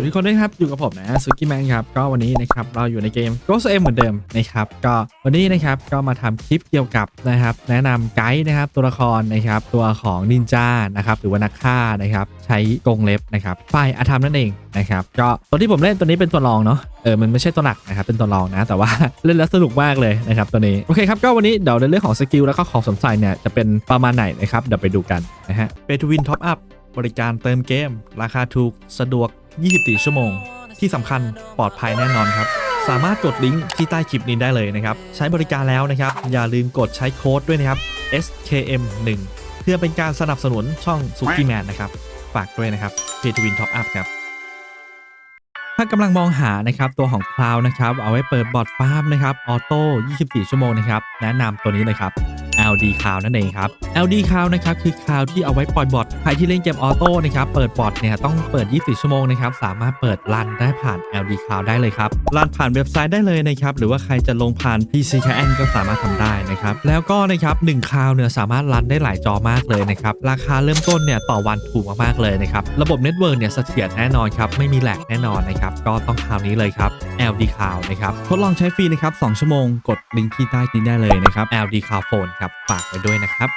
วัสดีทุกคนด้วยครับอยู่กับผมนะสุกี้แมนครับก็วันนี้นะครับเราอยู่ในเกม Ghost M เหมือนเดิมนะครับก็วันนี้นะครับก็มาทำคลิปเกี่ยวกับนะครับแนะนำไกด์นะครับตัวละครนะครับตัวของนินจานะครับหรือว่านักฆ่านะครับใช้กงเล็บนะครับฝ่ายอาธรรมนั่นเองนะครับก็ตัวที่ผมเล่นตัวนี้เป็นตัวรองเนาะเออมันไม่ใช่ตัวหลักนะครับเป็นตัวรองนะ แต่ว่าเล่นแล้วสนุกมากเลยนะครับตัวนี้โอเคครับก็วันนี้เดี๋ยวในเรื่องของสกิลแล้วก็ของสมใส่เนี่ยจะเป็นประมาณไหนนะครับเดี๋ยวไปดูกันนะฮะเปทูวินท็อปอัพบริการเติมเกม ราคาถูกสะดวก 24 ชั่วโมง ที่สำคัญปลอดภัยแน่นอนครับ สามารถกดลิงก์ที่ใต้คลิปนี้ได้เลยนะครับ ใช้บริการแล้วนะครับ อย่าลืมกดใช้โค้ดด้วยนะครับ SKM 1 เพื่อเป็นการสนับสนุนช่องซุกี้แมนนะครับ ฝากด้วยนะครับ p a y to Win Top Up ครับถ้ากำลังมองหานะครับตัวของ Cloud นะครับเอาไว้เปิดบอทฟาร์มนะครับออโต้24 ชั่วโมงนะครับแนะนำตัวนี้เลยครับ LD Cloud นั่นเองครับ LD Cloud นะครับคือ Cloud ที่เอาไว้ปล่อยบอทใครที่เล่นเกมออโต้นะครับเปิดบอทเนี่ยต้องเปิด 24 ชั่วโมงนะครับสามารถเปิดรันได้ผ่าน LD Cloud ได้เลยครับรันผ่านเว็บไซต์ได้เลยนะครับหรือว่าใครจะลงผ่าน PC c n ก็สามารถทำได้นะครับแล้วก็นะครับ1 Cloud เนี่ยสามารถรันได้หลายจอมากเลยนะครับราคาเริ่มต้นเนี่ยต่อวันถูกมากๆเลยนะครับระบบเน็ตเวิร์กเนี่ยเสถียรแน่นอนครับไม่มีแหลกแน่นอนนะครับก็ต้องคราวนี้เลยครับ LD Cloud นะครับทดลองใช้ฟรีนะครับ2ชั่วโมงกดลิงก์ที่ใต้นี้ได้เลยนะครับ LD Cloud Phone ครับฝากไว้ด้วยนะครับ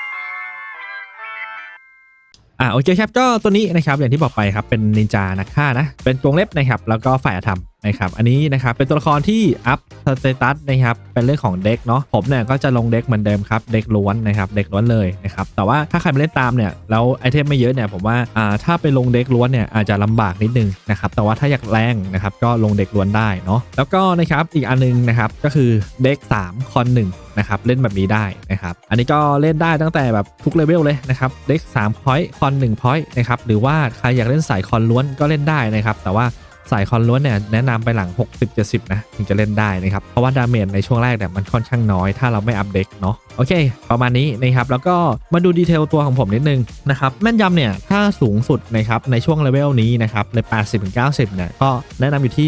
อ่าโอเคครับก็ตัวนี้นะครับอย่างที่บอกไปครับเป็นนินจานักฆ่านะเป็นกรงเล็บนะครับแล้วก็ฝ่ายธรรม นะครับอันนี้นะครับเป็นตัวละครที่อัพสเตตัสนะครับเป็นเรื่องของเด็กเนาะผมเนี่ยก็จะลงเด็กเหมือนเดิมครับเด็กล้วนนะครับเด็กล้วนเลยนะครับแต่ว่าถ้าใครมาเล่นตามเนี่ยแล้วไอเทมไม่เยอะเนี่ยผมว่าอ่าถ้าไปลงเด็กล้วนเนี่ยอาจจะลำบากนิดนึงนะครับแต่ว่าถ้าอยากแรงนะครับก็ลงเด็กล้วนได้เนาะแล้วก็นะครับอีกอันนึงนะครับก็คือเด็ก3คอน1นะครับเล่นแบบนี้ได้นะครับอันนี้ก็เล่นได้ตั้งแต่แบบทุกเลเวลเลยนะครับเด็ก3 point คอน1 point นะครับหรือว่าใครอยากเล่นสายคอนล้วนก็เล่นได้นะครับแต่ว่า สายคอนล้วนเนี่ยแนะนำไปหลัง 60-70 นะ ถึงจะเล่นได้นะครับ เพราะว่าดาเมจในช่วงแรกเนี่ยมันค่อนข้างน้อย ถ้าเราไม่อัปเดตเนาะโอเค ประมาณนี้นะครับ แล้วก็มาดูดีเทลตัวของผมนิดนึงนะครับ แม่นยำเนี่ย ถ้าสูงสุดนะครับ ในช่วงเลเวลนี้นะครับ ใน 80-90 เนี่ย ก็แนะนำอยู่ที่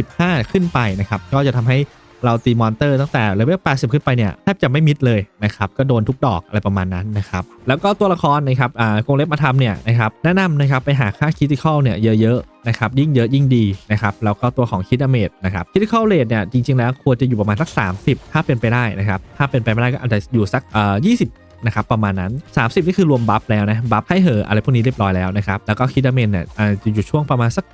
115 ขึ้นไปนะครับ ก็จะทำให้ เราตีมอนเตอร์ตั้งแต่เลเวล80 ขึ้นไปเนี่ยแทบจะไม่มิดเลยนะครับก็โดนทุกดอกอะไรประมาณนั้นนะครับแล้วก็ตัวละครนะครับอ่ากงเล็บมาทำเนี่ยนะครับแนะนำนะครับไปหาค่าคริติคอลเนี่ยเยอะๆนะครับยิ่งเยอะยิ่งดีนะครับแล้วก็ตัวของคิดเมดนะครับคิติคอลเรทเนี่ยจริงๆแล้วควรจะอยู่ประมาณสัก 30 ถ้าเป็นไปได้นะครับถ้าเป็นไปไม่ได้ก็อาจจะอยู่สักเอ่อ20 นะครับประมาณนั้น 30 นี่คือรวมบัฟแล้วนะบัฟให้เหออะไรพวกนี้เรียบร้อยแล้วนะครับแล้วก็คิดดาเมจเนี่ยอ่าจะอยู่ช่วงประมาณสัก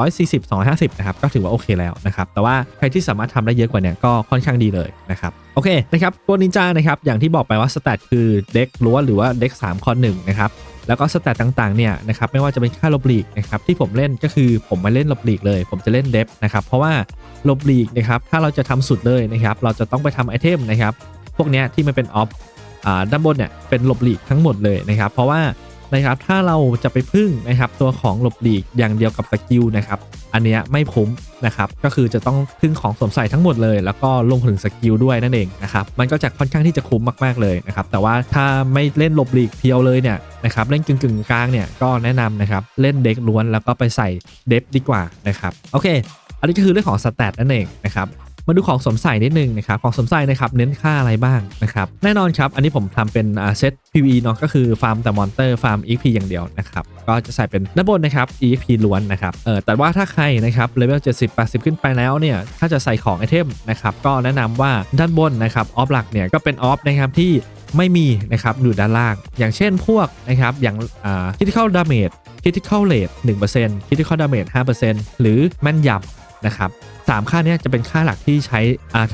240 250นะครับก็ถือว่าโอเคแล้วนะครับแต่ว่าใครที่สามารถทำได้เยอะกว่าเนี่ยก็ค่อนข้างดีเลยนะครับโอเคนะครับตัวนินจานะครับอย่างที่บอกไปว่าสแตทคือเด็กล้วนหรือว่าเด็ก3คอน1นะครับแล้วก็สแตทต่างๆเนี่ยนะครับไม่ว่าจะเป็นค่าลบหลีกนะครับที่ผมเล่นก็คือผมมาเล่นลบหลีกเลย ผมจะเล่นเดฟนะครับเพราะว่าลบหลีกนะครับถ้าเราจะทำสุดเลยนะครับเราจะต้องไปทำไอเทมนะครับพวกนี้ที่มันเป็นออฟ ด้านบนเนี่ยเป็นหลบหลีกทั้งหมดเลยนะครับ เพราะว่านะครับถ้าเราจะไปพึ่งนะครับตัวของหลบหลีกอย่างเดียวกับสกิลนะครับอันเนี้ยไม่คุ้มนะครับก็คือจะต้องพึ่งของสวมใส่ทั้งหมดเลย แล้วก็ลงถึงสกิลด้วยนั่นเองนะครับมันก็จะค่อนข้างที่จะคุ้มมากๆเลยนะครับแต่ว่าถ้าไม่เล่นหลบหลีกเพียวเลยเนี่ยนะครับเล่นกึ่งกึ่งๆกลางเนี่ยก็แนะนำนะครับเล่นเด็กล้วนแล้วก็ไปใส่เดฟดีกว่านะครับโอเค อันนี้ก็คือเรื่องของสแตทนั่นเองนะครับ มาดูของสวมใส่นิดนึงนะครับของสวมใส่นะครับเน้นค่าอะไรบ้างนะครับแน่นอนครับอันนี้ผมทำเป็นเซต PVE เนาะก็คือฟาร์มแต่มอนเตอร์ฟาร์ม EP อย่างเดียวนะครับก็จะใส่เป็นด้านบนนะครับ EP ล้วนนะครับเออแต่ว่าถ้าใครนะครับเลเวล70 80 ขึ้นไปแล้วเนี่ยถ้าจะใส่ของไอเทมนะครับก็แนะนำว่าด้านบนนะครับออฟหลักเนี่ยก็เป็นออฟนะครับที่ไม่มีนะครับอยู่ด้านล่าง อย่างเช่นพวกนะครับอย่างอ่า critical damage critical rate 1% critical damage 5%หรือแม่นยำนะครับ สามค่าเนี้จะเป็นค่าหลักที่ใช้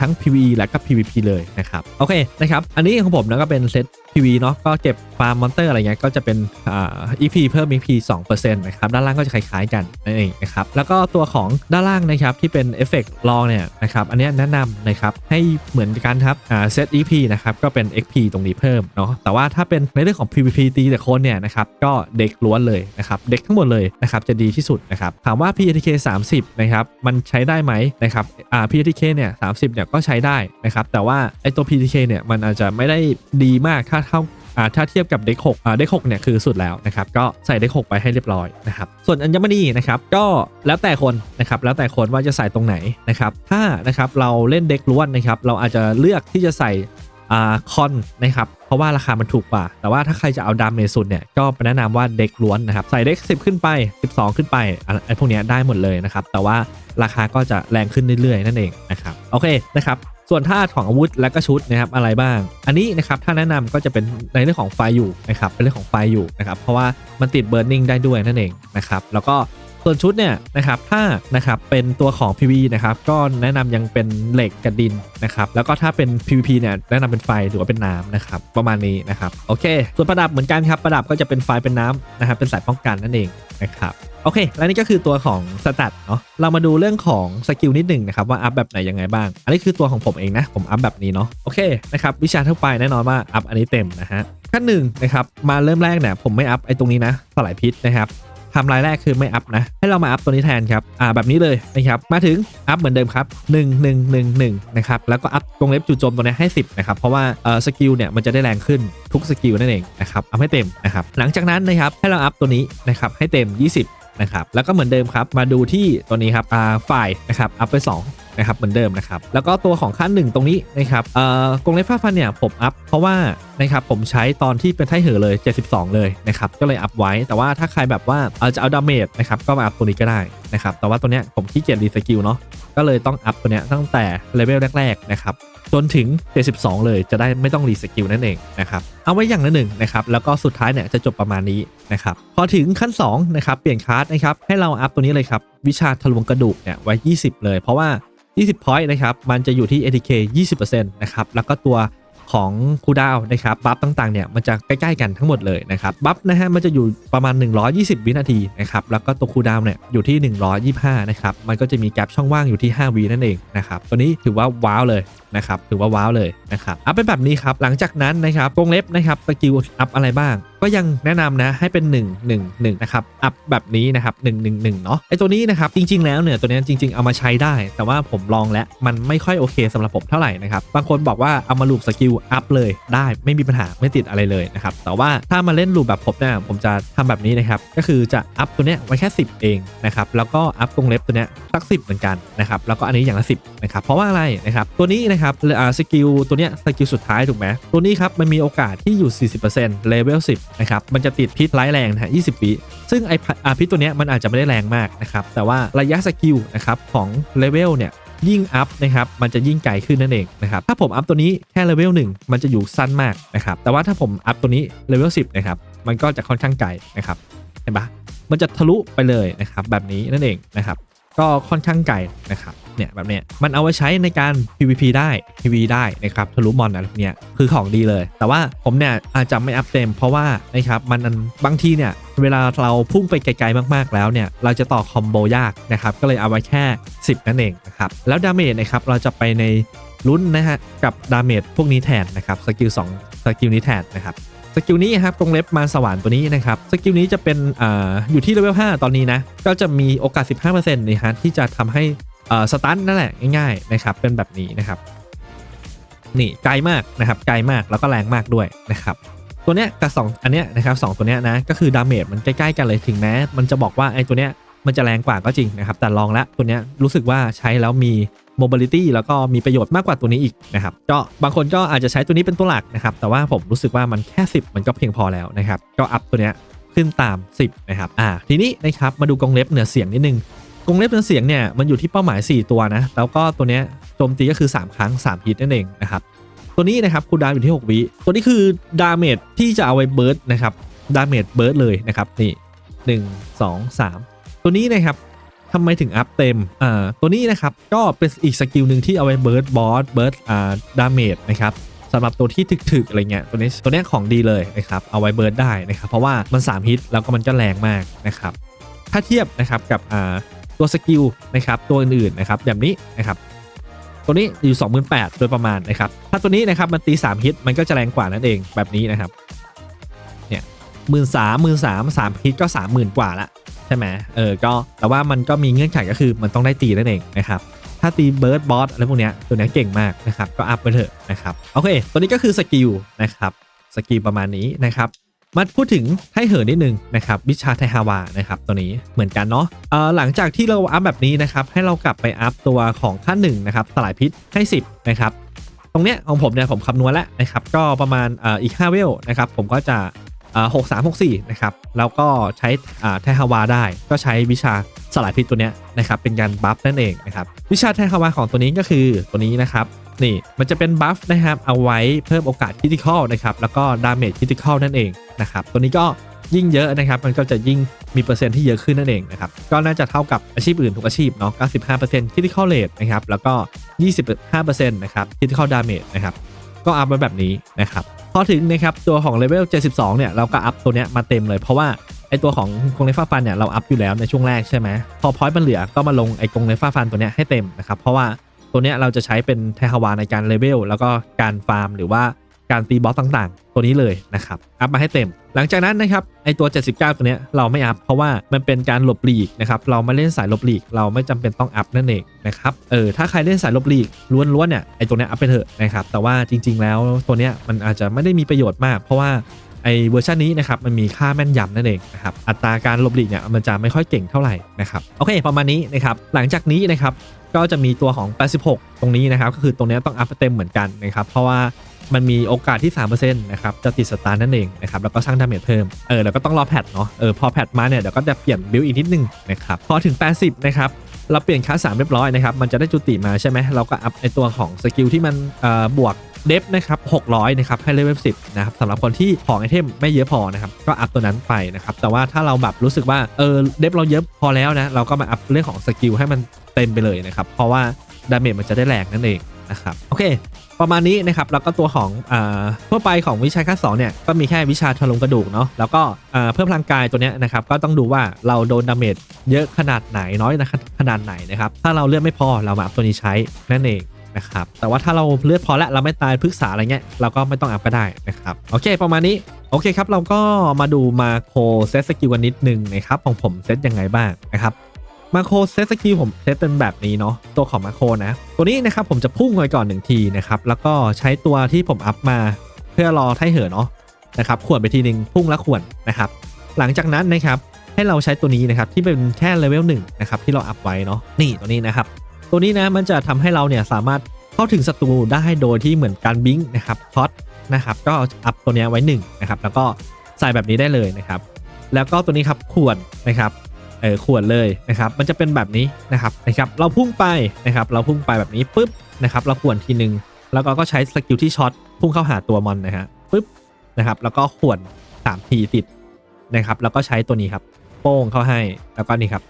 ทั้ง PVE และก็ PVP เลยนะครับโอเคนะครับอันนี้ของผมนะก็เป็นเซต PV เนาะก็เก็บฟาร์มมอนเตอร์อะไรเงี้ยก็จะเป็นอ่า EP เพิ่ม EP 2%นะครับด้านล่างก็จะคล้ายๆกันนั่นเองนะครับแล้วก็ตัวของด้านล่างนะครับที่เป็นเอฟเฟกต์ลองเนี่ยนะครับอันนี้แนะนำนะครับให้เหมือนกันครับอ่าเซต EP นะครับก็เป็น XP ตรงนี้เพิ่มเนาะแต่ว่าถ้าเป็นในเรื่องของ PVP ตีแต่คนเนี่ยนะครับก็เด็กล้วนเลยนะครับเด็กทั้งหมดเลยนะครับจะดีที่สุดนะครับถามว่า PATK 30นะครับมันใช้ได้ไหมนะครับอ่า PTK เนี่ย30เนี่ยก็ใช้ได้นะครับแต่ว่าไอตัว PTK เนี่ยมันอาจจะไม่ได้ดีมากถ้าเท่าอ่าถ้าเทียบกับเด็ก6อ่าเด็ก6เนี่ยคือสุดแล้วนะครับก็ใส่เด็ก6ไปให้เรียบร้อยนะครับส่วนอัญมณีนะครับก็แล้วแต่คนนะครับแล้วแต่คนว่าจะใส่ตรงไหนนะครับถ้านะครับเราเล่นเด็กล้วนนะครับเราอาจจะเลือกที่จะใส่อ่าคอนนะครับ ราะว่าราคามันถูกกว่า แต่ว่าถ้าใครจะเอาดาเมจสุดเนี่ยก็แนะนำว่าเด็กล้วนนะครับใส่เด็ก10 ขึ้นไป 12 ขึ้นไปอะไรไอ้พวกนี้ได้หมดเลยนะครับแต่ว่าราคาก็จะแรงขึ้นเรื่อยๆ นั่นเองนะครับโอเคนะครับส่วนท่าของอาวุธและก็ชุดนะครับอะไรบ้าง อันนี้นะครับถ้าแนะนำก็จะเป็นในเรื่องของไฟอยู่นะครับเป็นเรื่องของไฟอยู่นะครับเพราะว่ามันติดเบิร์นนิ่งได้ด้วยนั่นเองนะครับแล้วก็ ส่วนชุดเนี่ยนะครับถ้านะครับเป็นตัวของ PV นะครับก็แนะนำยังเป็นเหล็กกับดินนะครับแล้วก็ถ้าเป็น PVP เนี่ยแนะนำเป็นไฟหรือว่าเป็นน้ำนะครับประมาณนี้นะครับโอเค ส่วนประดับเหมือนกันครับประดับก็จะเป็นไฟเป็นน้ำนะครับเป็นสายป้องกันนั่นเองนะครับโอเค และนี่ก็คือตัวของสตัดเนาะ เรามาดูเรื่องของสกิลนิดหนึ่งนะครับว่าอัพแบบไหนยังไงบ้าง อันนี้คือตัวของผมเองนะ ผมอัพแบบนี้เนาะ โอเคนะครับวิชาทั่วไปแน่นอนว่าอัพอันนี้เต็มนะฮะขั้นหนึ่งนะครับมาเริ่มแรกเนี่ยผมไม่อัพไอ้ตรงนี้นะสลายพิษนะครับ ทำรายแรกคือไม่อัพนะ ให้เรามาอัพตัวนี้แทนครับ อ่าแบบนี้เลยนะครับ มาถึงอัพเหมือนเดิมครับ1 1 1 1นะครับ แล้วก็อัพตรงเล็บจู่โจมตัวนี้ให้ 10นะครับ เพราะว่าเอ่อสกิลเนี่ยมันจะได้แรงขึ้นทุกสกิลนั่นเองนะครับ อัพให้เต็มนะครับ หลังจากนั้นนะครับให้เราอัพตัวนี้นะครับให้เต็ม 20 นะครับแล้วก็เหมือนเดิมครับมาดูที่ตัวนี้ครับอ่าฝ่ายนะครับอัพไป 2นะครับเหมือนเดิมนะครับแล้วก็ตัวของขั้นหนึ่งตรงนี้นะครับเอ่อกรงเล็บฟ้าฟันเนี่ยผมอัพเพราะว่านะครับผมใช้ตอนที่เป็นไทเหอเลย 72 เลยนะครับก็เลยอัพไว้แต่ว่าถ้าใครแบบว่าเออจะเอาดาเมจนะครับก็มาอัพตัวนี้ก็ได้นะครับแต่ว่าตัวเนี้ยผมขี้เกียจรีสกิลเนาะก็เลยต้องอัพตัวเนี้ยตั้งแต่เลเวลแรกๆนะครับ จนถึง 72 เลยจะได้ไม่ต้องรีสกิลนั่นเองนะครับเอาไว้อย่างละหนึ่งนะครับแล้วก็สุดท้ายเนี่ยจะจบประมาณนี้นะครับพอถึงขั้น2นะครับเปลี่ยนคลาสนะครับให้เราอัพตัวนี้เลยครับวิชาทะลวงกระดูกเนี่ยไว้ 20 เลย เพราะว่า 20 point นะครับมันจะอยู่ที่ ATK 20%นะครับแล้วก็ตัว ของคูดาวนะครับบัฟต่างๆเนี่ยมันจะใกล้ๆกันทั้งหมดเลยนะครับบัฟนะฮะมันจะอยู่ประมาณ 120 วินาทีนะครับแล้วก็ตัวคูดาวเนี่ยอยู่ที่ 125 นะครับมันก็จะมีแกลบช่องว่างอยู่ที่ 5 วินั่นเองนะครับตัวนี้ถือว่าว้าวเลยนะครับถือว่าว้าวเลยนะครับอัพเป็นแบบนี้ครับหลังจากนั้นนะครับวงเล็บนะครับสกิลอัพอะไรบ้างก็ยังแนะนำนะให้เป็น 1 1 1นะครับอัพแบบนี้นะครับ1 1 1เนาะไอตัวนี้นะครับจริง ๆ แล้วเนี่ยตัวนี้จริง ๆ เอามาใช้ได้ แต่ว่าผมลองแล้วมันไม่ค่อยโอเคสำหรับผมเท่าไหร่นะครับบางคนบอกว่าเอามาลูปสกิลอัพเลยได้ไม่มีปัญหาไม่ติดอะไรเลยนะครับแต่ว่าถ้ามาเล่นลูปแบบผมเนี่ยผมจะทำแบบนี้นะครับก็คือจะอัพตัวเนี้ยไว้แค่ 10 เองนะครับแล้วก็อัพตรงเล็บตัวเนี้ยสัก 10 เหมือนกันนะครับแล้วก็อันนี้อย่างละ10นะครับเพราะว่าอะไรนะครับตัวนี้นะครับสกิลตัวเนี้ยสกิลสุดท้ายถูกไหมตัวนี้ครับมันมีโอกาสที่อยู่ 40%เลเวล10นะครับมันจะติดพิษร้ายแรงนะฮะ20 วิ ซึ่งไออาพิษตัวเนี้ยมันอาจจะไม่ได้แรงมากนะครับแต่ว่าระยะสกิลนะครับของเลเวลเนี่ยยิ่งอัพนะครับมันจะยิ่งไกลขึ้นนั่นเองนะครับถ้าผมอัพตัวนี้แค่เลเวล1มันจะอยู่สั้นมากนะครับแต่ว่าถ้าผมอัพตัวนี้เลเวล10นะครับมันก็จะค่อนข้างไกลนะครับเห็นปะมันจะทะลุไปเลยนะครับแบบนี้นั่นเองนะครับ ก็ค่อนข้างไกลนะครับเนี่ยแบบเนี้ยมันเอาไว้ใช้ในการ PVP ได้ PV ได้นะครับทะลุมอนอะไรพวกเนี้ยคือของดีเลย แต่ว่าผมเนี่ยอาจจะไม่อัพเต็มเพราะว่านะครับมันบางทีเนี่ยเวลาเราพุ่งไปไกลๆมากๆแล้วเนี่ยเราจะต่อคอมโบยากนะครับก็เลยเอาไว้แค่ 10 นั่นเองนะครับแล้วดาเมจนะครับเราจะไปในลุ้นนะฮะกับดาเมจพวกนี้แทนนะครับสกิล2สกิลนี้แทนนะครับ สกิลนี้ครับตรงเล็บมาสว่านตัวนี้นะครับสกิลนี้จะเป็นออยู่ที่เลเวล5ตอนนี้นะก็จะมีโอกาส 15%นะฮะที่จะทำให้สตันนั่นแหละง่ายๆนะครับเป็นแบบนี้นะครับนี่ไกลมากนะครับไกลมากแล้วก็แรงมากด้วยนะครับตัวเนี้ยกับ2อันเนี้ยนะครับสตัวเนี้ยนะก็คือดาเมจมันใกล้ๆกันเลยถึงแม้ มันจะบอกว่าไอ้ตัวเนี้ย มันจะแรงกว่าก็จริงนะครับ แต่ลองแล้วตัวนี้รู้สึกว่าใช้แล้วมี mobility แล้วก็มีประโยชน์มากกว่าตัวนี้อีกนะครับก็บางคนก็อาจจะใช้ตัวนี้เป็นตัวหลักนะครับ แต่ว่าผมรู้สึกว่ามันแค่ 10 มันก็เพียงพอแล้วนะครับ ก็อัพตัวนี้ขึ้นตาม 10 นะครับ อ่า ทีนี้นะครับ มาดูกรงเล็บเหนือเสียงนิดนึงกรงเล็บเหนือเสียงเนี่ย มันอยู่ที่เป้าหมาย 4 ตัวนะ แล้วก็ตัวเนี้ยโจมตีก็คือ 3 ครั้ง 3ฮิตนั่นเองนะครับ ตัวนี้นะครับคูลดาวอยู่ที่ 6 วิ ตัวนี้คือดาเมจที่จะเอาไว้เบิร์ดนะครับ ดาเมจเบิร์ดเลยนะครับ นี่ 1 2 3 ตัวนี้นะครับทำไมถึงอัพเต็ม อ่า ตัวนี้นะครับ ก็เป็นอีกสกิลหนึ่งที่เอาไว้เบิร์ดบอส เบิร์ด อ่า ดาเมจนะครับสำหรับตัวที่ถึกๆอะไรเงี้ย ตัวนี้ ตัวนี้ของดีเลยนะครับ เอาไว้เบิร์ดได้นะครับ เพราะว่ามัน 3 ฮิตแล้วก็มันก็แรงมากนะครับ ถ้าเทียบนะครับกับ อ่า ตัวสกิลนะครับ ตัวอื่นๆนะครับ แบบนี้นะครับ ตัวนี้อยู่ 28,000โดยประมาณนะครับ ถ้าตัวนี้นะครับมันตี 3 ฮิต มันก็จะแรงกว่านั่นเอง แบบนี้นะครับ เนี่ยหมื่นสามหมื่นสามสามฮิตก็30,000กว่าละ ใช่ไหมเออก็แต่ว่ามันก็มีเงื่อนไขก็คือมันต้องได้ตีนั่นเองนะครับถ้าตีเบิร์ดบอสอะไรพวกเนี้ยตัวนี้เก่งมากนะครับก็อัพไปเถอะนะครับโอเค ตัวนี้ก็คือสกิลนะครับสกิลประมาณนี้นะครับมาพูดถึงให้เหินนิดนึงนะครับวิชาไทฮาวานะครับตัวนี้เหมือนกันเนาะเอ่อหลังจากที่เราอัพแบบนี้นะครับให้เรากลับไปอัพตัวของขั้นหนึ่งนะครับสลายพิษให้ 10นะครับตรงเนี้ยของผมเนี่ยผมคำนวณแล้วนะครับก็ประมาณเอ่ออีก5เวลนะครับผมก็จะหกสามหกสี่นะครับ แล้วก็ใช้แทฮาวาได้ ก็ใช้วิชาสลายพิษตัวเนี้ยนะครับเป็นการบัฟนั่นเองนะครับวิชาแทฮาวาของตัวนี้ก็คือตัวนี้นะครับนี่มันจะเป็นบัฟนะครับเอาไว้เพิ่มโอกาสคริติคอลนะครับแล้วก็ดาเมจคริติคอลนั่นเองนะครับตัวนี้ก็ยิ่งเยอะนะครับมันก็จะยิ่งมีเปอร์เซ็นต์ที่เยอะขึ้นนั่นเองนะครับก็น่าจะเท่ากับอาชีพอื่นทุกอาชีพเนาะ 95% critical rate นะครับแล้วก็ 25%นะครับ critical damage นะครับก็อัพมาแบบนี้นะครับ พอถึงนะครับตัวของเลเวล 72 เนี่ยเราก็อัพตัวเนี้ยมาเต็มเลยเพราะว่าไอตัวของกงเลฟ้าฟันเนี่ยเราอัพอยู่แล้วในช่วงแรกใช่ไหมพอพอยต์มันเหลือก็มาลงไอกงเลฟ้าฟันตัวเนี้ยให้เต็มนะครับเพราะว่าตัวเนี้ยเราจะใช้เป็นเทฮาวาในการเลเวลแล้วก็การฟาร์มหรือว่า การตีบอสต่างๆ ตัวนี้เลยนะครับ อัพมาให้เต็ม หลังจากนั้นนะครับไอตัว 79 ตัวเนี้ยเราไม่อัพเพราะว่ามันเป็นการหลบหลีกนะครับ เราไม่เล่นสายหลบหลีก เราไม่จำเป็นต้องอัพนั่นเองนะครับ เออ ถ้าใครเล่นสายหลบหลีกล้วนๆเนี่ยไอตัวเนี้ยอัพไปเถอะนะครับ แต่ว่าจริง ๆ แล้วตัวเนี้ยมันอาจจะไม่ได้มีประโยชน์มาก เพราะว่าไอเวอร์ชันนี้นะครับมันมีค่าแม่นยำนั่นเองนะครับอัตราการหลบหลีกเนี่ยมันจะไม่ค่อยเก่งเท่าไหร่นะครับโอเคประมาณนี้นะครับหลังจากนี้นะครับก็จะมีตัวของ 86 ตรงนี้นะครับก็คือตรงนี้ต้องอัพเต็มเหมือนกันนะครับเพราะว่า มันมีโอกาสที่3%นะครับจะติดสตาร์นั่นเองนะครับแล้วก็สร้างดาเมจเพิ่มเออแล้วก็ต้องรอแพทเนาะเออพอแพทมาเนี่ยเดี๋ยวก็จะเปลี่ยนบิลอีกนิดนึงนะครับพอถึง 80 นะครับเราเปลี่ยนค่า3เรียบร้อยนะครับมันจะได้จุติมาใช่ไหมเราก็อัพไอตัวของสกิลที่มันเอ่อบวกเดฟนะครับ600 นะครับ ให้เลเวล10 นะครับสำหรับคนที่ของไอเทมไม่เยอะพอนะครับ ก็อัพตัวนั้นไปนะครับ แต่ว่าถ้าเราแบบรู้สึกว่า เออ เดฟเราเยอะพอแล้วนะ เราก็มาอัพเรื่องของสกิลให้มันเต็มไปเลยนะครับ เพราะว่าดาเมจมันจะได้แรงนั่นเองนะครับ โอเค ประมาณนี้นะครับแล้วก็ตัวของอทั่วไปของวิชาขั้นสองเนี่ยก็มีแค่วิชาทะลุกระดูกเนาะแล้วก็เพิ่มพลังกายตัวเนี้ยนะครับก็ต้องดูว่าเราโดนดาเมจเยอะขนาดไหนน้อยนะขนาดไหนนะครับถ้าเราเลือดไม่พอเรามาอัพตัวนี้ใช้นั่นเองนะครับแต่ว่าถ้าเราเลือดพอแล้วเราไม่ตายพฤกษาอะไรเงี้ยเราก็ไม่ต้องอัพก็ได้นะครับโอเคประมาณนี้โอเคครับเราก็มาดูมาโคเซตสกิลกันนิดนึงนะครับของผมเซตยังไงบ้างนะครับ มาโคเซตสกิลผมเซตเป็นแบบนี้เนาะตัวของมาโคนะ ตัวนี้นะครับผมจะพุ่งไปก่อนหนึ่งทีนะครับแล้วก็ใช้ตัวที่ผมอัพมาเพื่อรอไทเหินเนาะนะครับขวนไปทีหนึ่งพุ่งแล้วขวนนะครับ หลังจากนั้นนะครับให้เราใช้ตัวนี้นะครับที่เป็นแค่เลเวลหนึ่งนะครับที่เราอัพไว้เนาะนี่ตัวนี้นะครับ ตัวนี้นะมันจะทำให้เราเนี่ยสามารถเข้าถึงศัตรูได้โดยที่เหมือนการบิงนะครับช็อตนะครับก็อัพตัวเนี้ยไว้1นะครับแล้วก็ใส่แบบนี้ได้เลยนะครับ แล้วก็ตัวนี้ครับขวนนะครับ เออขวดเลยนะครับมันจะเป็นแบบนี้นะครับนะครับเราพุ่งไปนะครับเราพุ่งไปแบบนี้ปุ๊บนะครับเราขวนทีหนึ่งแล้วก็ก็ใช้สกิลที่ช็อตพุ่งเข้าหาตัวมอนนะฮะปุ๊บนะครับแล้วก็ขวนสามทีติดนะครับแล้วก็ใช้ตัวนี้ครับโป้งเข้าให้แล้วก็นี่ครับ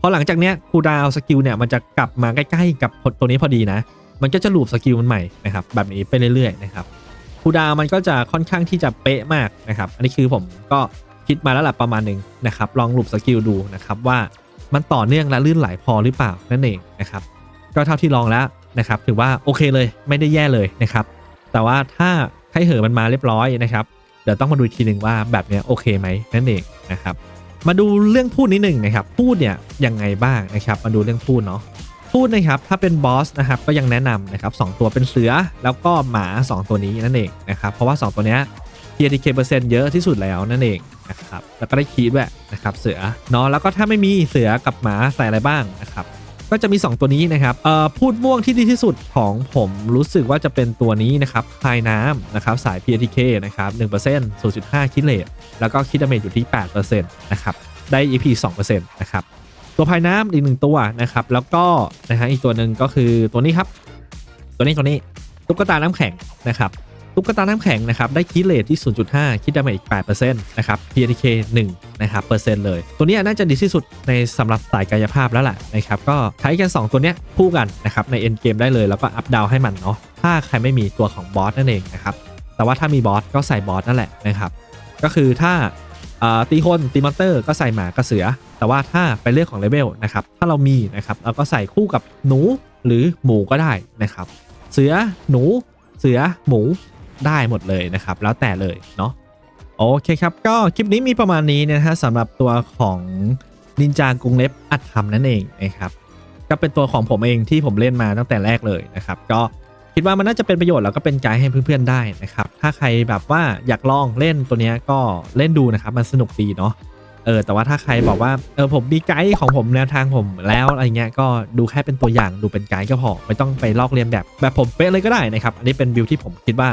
พอหลังจากเนี้ยคูดาวสกิลเนี่ยมันจะกลับมาใกล้ๆกับตัวนี้พอดีนะ มันก็จะลูปสกิลมันใหม่นะครับแบบนี้ไปเรื่อยๆนะครับคูดาวมันก็จะค่อนข้างที่จะเป๊ะมากนะครับ อันนี้คือผมก็ คิดมาแล้วแหละประมาณหนึ่งนะครับลองหลุบสกิลดูนะครับว่ามันต่อเนื่องและลื่นไหลพอหรือเปล่านั่นเองนะครับก็เท่าที่ลองแล้วนะครับถือว่าโอเคเลยไม่ได้แย่เลยนะครับแต่ว่าถ้าให้เหอมันมาเรียบร้อยนะครับเดี๋ยวต้องมาดูทีหนึ่งว่าแบบนี้โอเคไหมนั่นเองนะครับมาดูเรื่องพูดนิดหนึ่งนะครับพูดเนี่ยยังไงบ้างนะครับมาดูเรื่องพูดเนาะพูดนะครับถ้าเป็นบอสนะครับก็ยังแนะนำนะครับสตัวเป็นเสือแล้วก็หมา 2 ตัวนี้นั่นเองนะครับเพราะว่า 2 ตัวเนี้ย PTK เปอร์เซ็นต์เยอะที่สุดแล้วนั่นเองนะครับแล้วก็ได้คีดด้วยนะครับเสือเนาะแล้วก็ถ้าไม่มีเสือกับหมาใส่อะไรบ้างนะครับก็จะมี 2 ตัวนี้นะครับเอ่อพูดม่วงที่ดีที่สุดของผมรู้สึกว่าจะเป็นตัวนี้นะครับพายน้ำนะครับสาย PTK นะครับ1% 0.5 คิดเลทแล้วก็คิดดาเมจอยู่ที่8%นะครับได้ EP 2%นะครับตัวพายน้ำอีกหนึ่งตัวนะครับแล้วก็นะฮะอีกตัวหนึ่งก็คือตัวนี้ครับ ตัวนี้ตัวนี้ตุ๊กตาน้ำแข็งนะครับ ตุ๊กตาน้ำแข็งนะครับได้คิดเลทที่ 0.5 คิดดาเมจอีก 8%นะครับ PTK 1นะครับเปอร์เซ็นต์เลย ตัวนี้น่าจะดีที่สุดในสำหรับสายกายภาพแล้วแหละนะครับก็ใช้กัน 2 ตัวเนี้ยคู่กันนะครับใน end game ได้เลยแล้วก็อัพดาวให้มันเนาะถ้าใครไม่มีตัวของบอสนั่นเองนะครับแต่ว่าถ้ามีบอสก็ใส่บอสนั่นแหละนะครับก็คือถ้าตีคนตีมอนเตอร์ก็ใส่หมากระเสือ แต่ว่าถ้าไปเรื่องของเลเวลนะครับถ้าเรามีนะครับเราก็ใส่คู่กับหนูหรือหมูก็ได้นะครับเสือหนู เสือหมู ได้หมดเลยนะครับ แล้วแต่เลยเนาะโอเคครับ ก็คลิปนี้มีประมาณนี้นะฮะสำหรับตัวของนินจากรุงเล็บอัดทำนั่นเองนะครับก็เป็นตัวของผมเองที่ผมเล่นมาตั้งแต่แรกเลยนะครับ ก็คิดว่ามันน่าจะเป็นประโยชน์แล้วก็เป็นไกด์ให้เพื่อนๆได้นะครับ ถ้าใครแบบว่าอยากลองเล่นตัวนี้ก็เล่นดูนะครับ มันสนุกดีเนาะเออแต่ว่าถ้าใครบอกว่าเออผมมีไกด์ของผมแนวทางผมแล้วอะไรเงี้ยก็ดูแค่เป็นตัวอย่างดูเป็นไกด์ก็พอไม่ต้องไปลอกเลียนแบบแบบผมเป๊ะเลยก็ได้นะครับ อันนี้เป็นวิวที่ผมคิดว่า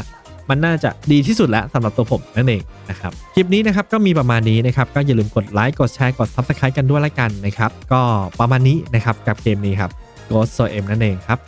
มันน่าจะดีที่สุดแล้วสำหรับตัวผมนั่นเองนะครับคลิปนี้นะครับก็มีประมาณนี้นะครับก็อย่าลืมกดไลค์กดแชร์กด Subscribe กันด้วยละกันนะครับก็ประมาณนี้นะครับกับเกมนี้ครับ Ghost So M นั่นเองครับ